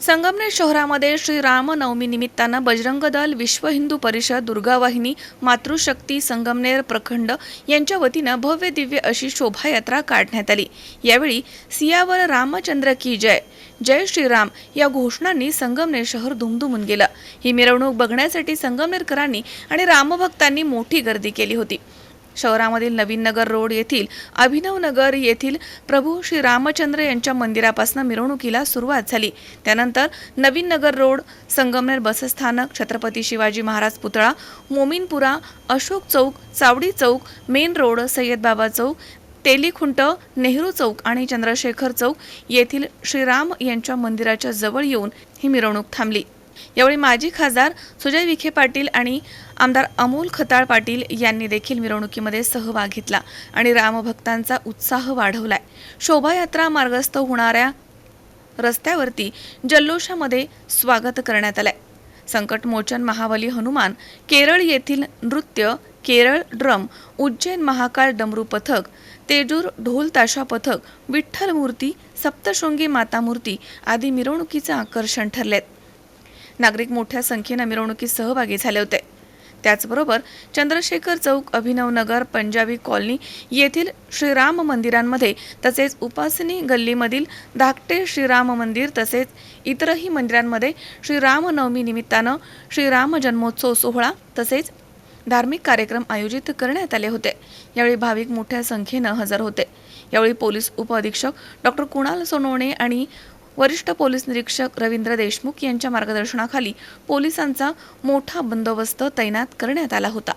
संगमनेर शहरामध्ये श्री रामनवमी निमित्तानं बजरंग दल विश्व हिंदू परिषद दुर्गावाहिनी मातृशक्ती संगमनेर प्रखंड यांच्या वतीनं भव्य दिव्य अशी शोभायात्रा काढण्यात आली. यावेळी सियावर रामचंद्र की जय जय श्रीराम या घोषणांनी संगमनेर शहर दुमदुमून गेलं. ही मिरवणूक बघण्यासाठी संगमनेरकरांनी आणि रामभक्तांनी मोठी गर्दी केली होती. शहरामधील नवीन नगर रोड येथील अभिनव नगर येथील प्रभू श्री रामचंद्र यांच्या मंदिरापासून मिरवणुकीला सुरुवात झाली. त्यानंतर नवीन नगर रोड संगमनेर बसस्थानक छत्रपती शिवाजी महाराज पुतळा मोमीनपुरा अशोक चौक चावडी चौक मेन रोड सय्यद बाबा चौक तेलीखुंट नेहरू चौक आणि चंद्रशेखर चौक येथील श्रीराम यांच्या मंदिराच्या जवळ येऊन ही मिरवणूक थांबली. यावेळी माजी खासदार सुजय विखे पाटील आणि आमदार अमोल खताळ पाटील यांनी देखील मिरवणुकीमध्ये सहभाग घेतला आणि रामभक्तांचा उत्साह वाढवलाय. शोभायात्रा मार्गस्थ होणाऱ्या रस्त्यावरती जल्लोषामध्ये स्वागत करण्यात आलंय. संकटमोचन महाबली हनुमान केरळ येथील नृत्य केरळ ड्रम उज्जैन महाकाळ डमरू पथक तेजूर ढोल ताशा पथक विठ्ठल मूर्ती सप्तशृंगी माता मूर्ती आदी मिरवणुकीचं आकर्षण ठरलेत. नागरिक मोठ्या संख्येनं मिरवणुकीत सहभागी झाले होते. त्याचबरोबर चंद्रशेखर चौक अभिनव नगर पंजाबी कॉलनी येथील श्रीराम मंदिरांमध्ये तसेच उपासनी गल्लीमधील धाकटे श्रीराम मंदिर तसेच इतरही मंदिरांमध्ये श्रीरामनवमी निमित्तानं श्रीराम जन्मोत्सव सोहळा तसेच धार्मिक कार्यक्रम आयोजित करण्यात आले होते. यावेळी भाविक मोठ्या संख्येनं हजर होते. यावेळी पोलीस उपअधीक्षक डॉक्टर कुणाल सोनवणे आणि वरिष्ठ पोलीस निरीक्षक रवींद्र देशमुख यांच्या मार्गदर्शनाखाली पोलिसांचा मोठा बंदोबस्त तैनात करण्यात आला होता.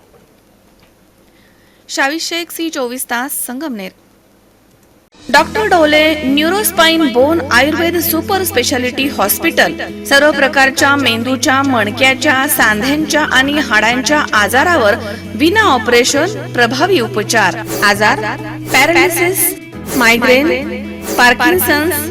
शावी शेख सी चोवीस तास Sangamner. Doctor Dole neurospine bone Ayurveda super speciality hospital. सर्व प्रकारच्या मेंदूच्या मणक्याच्या सांध्यांच्या आणि हाडांच्या आजारावर विना ऑपरेशन प्रभावी उपचार. आजार पॅरालिसिस मायग्रेन पार्किन्सन्स